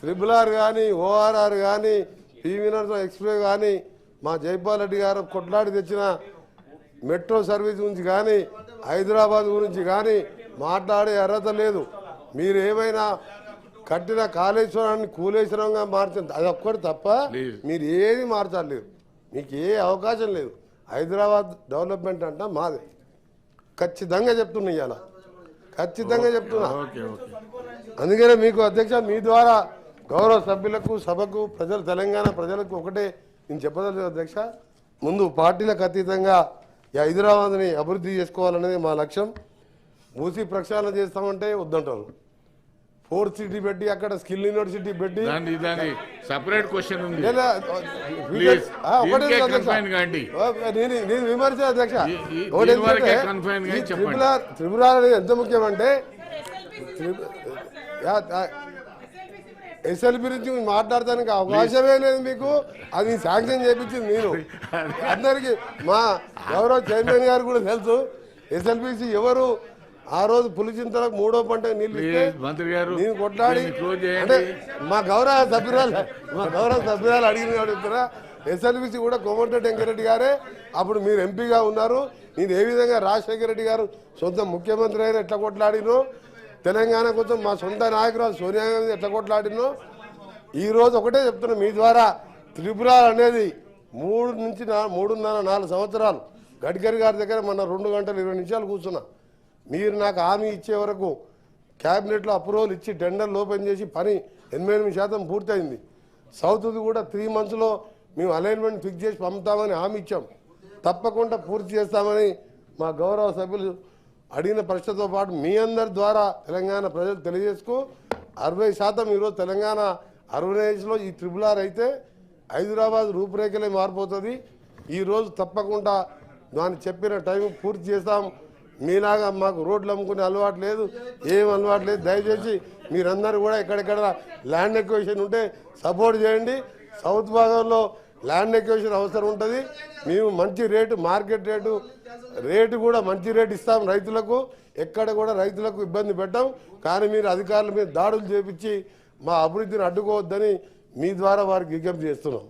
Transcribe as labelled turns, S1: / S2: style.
S1: Triple R కానీ ORR కానీ PV Narasimha express కానీ మా జైపాల్ రెడ్డి గారు కొట్లాడి తెచ్చిన మెట్రో సర్వీస్ గురించి కానీ హైదరాబాద్ గురించి కానీ మాట్లాడే అర్హత లేదు. మీరు ఏమైనా కట్టిన కాళేశ్వరాన్ని కూలేశ్వరంగా మార్చింది అది ఒక్కటి తప్ప. మీరు ఏది మార్చలేరు మీకు ఏ అవకాశం లేదు. హైదరాబాద్ డెవలప్మెంట్ అంట మాది. ఖచ్చితంగా చెప్తున్నా ఇవాళ ఖచ్చితంగా చెప్తున్నా.
S2: Okay okay.
S1: అందుకనే మీకు అధ్యక్ష మీ ద్వారా గౌరవ సభ్యులకు సభకు ప్రజలు తెలంగాణ ప్రజలకు ఒకటే నేను చెప్పదలేదు అధ్యక్ష. ముందు పార్టీలకు అతీతంగా ఈ హైదరాబాద్ని అభివృద్ధి చేసుకోవాలనేది మా లక్ష్యం. మూసి ప్రక్షాళన చేస్తామంటే వద్దంటారు. ఫోర్త్ సిటీ పెట్టి అక్కడ స్కిల్ యూనివర్సిటీ పెట్టి.
S2: సపరేట్ క్వశ్చన్ ఉంది.
S1: నేను విమర్శ అధ్యక్ష. త్రిపుర త్రిపుర ఎంత ముఖ్యమంటే ఎస్ఎల్పి గురించి మాట్లాడటానికి అవకాశమే లేదు మీకు. అది శాంక్షన్ చేయించింది మీరు. అందరికి మా గౌరవ చైర్మన్ గారు కూడా తెలుసు. ఎస్ఎల్పిసి ఎవరు? ఆ రోజు పులిచింతలకు మూడో పంట నీళ్ళు
S2: మంత్రి గారు
S1: నేను కొట్లాడి అంటే మా గౌరవ సభ్యురాలు మా గౌరవ సభ్యురాలు అడిగిన వాడు చెప్తారా ఎస్ఎల్బిసి కూడా కోమటిరెడ్డి వెంకరెడ్డి గారే. అప్పుడు మీరు ఎంపీగా ఉన్నారు. నేను ఏ విధంగా రాజశేఖర రెడ్డి గారు సొంత ముఖ్యమంత్రి అయినా ఎట్లా కొట్లాడినో తెలంగాణ కోసం మా సొంత నాయకురాలు సోనియా గాంధీ ఎట్లా కొట్లాడినో ఈరోజు ఒకటే చెప్తున్నా మీ ద్వారా త్రిపురాలు అనేది మూడు నుంచి మూడున్నర నాలుగు సంవత్సరాలు. గడ్కరీ గారి దగ్గర మొన్న రెండు గంటలు ఇరవై నిమిషాలు కూర్చున్నా. మీరు నాకు హామీ ఇచ్చే వరకు క్యాబినెట్లో అప్రూవల్ ఇచ్చి టెండర్లు ఓపెన్ చేసి పని ఎనభై ఎనిమిది శాతం పూర్తయింది. సౌత్ది కూడా త్రీ మంత్స్లో మేము అలైన్మెంట్ ఫిక్స్ చేసి పంపుతామని హామీ ఇచ్చాం. తప్పకుండా పూర్తి చేస్తామని మా గౌరవ సభ్యులు అడిగిన ప్రశ్నతో పాటు మీ అందరి ద్వారా తెలంగాణ ప్రజలు తెలియజేసుకో అరవై శాతం ఈరోజు తెలంగాణ అర్బనైజ్లో ఈ ట్రిపుల్ ఆర్ అయితే హైదరాబాద్ రూపురేఖలే మారిపోతుంది. ఈరోజు తప్పకుండా దాన్ని చెప్పిన టైం పూర్తి చేస్తాం. మీలాగా మాకు రోడ్లు అమ్ముకునే అలవాటు లేదు ఏం అలవాటు లేదు. దయచేసి మీరందరూ కూడా ఎక్కడెక్కడ ల్యాండ్ ఎక్వేషన్ ఉంటే సపోర్ట్ చేయండి. సౌత్ భాగంలో ల్యాండ్ ఎక్వేషన్ అవసరం ఉంటుంది. మేము మంచి రేటు మార్కెట్ రేటు రేటు కూడా మంచి రేటు ఇస్తాం రైతులకు. ఎక్కడ కూడా రైతులకు ఇబ్బంది పెట్టాం. కానీ మీరు అధికారుల మీద దాడులు చేపించి మా అభివృద్ధిని అడ్డుకోవద్దని మీ ద్వారా వారికి విజ్ఞప్తి చేస్తున్నాం.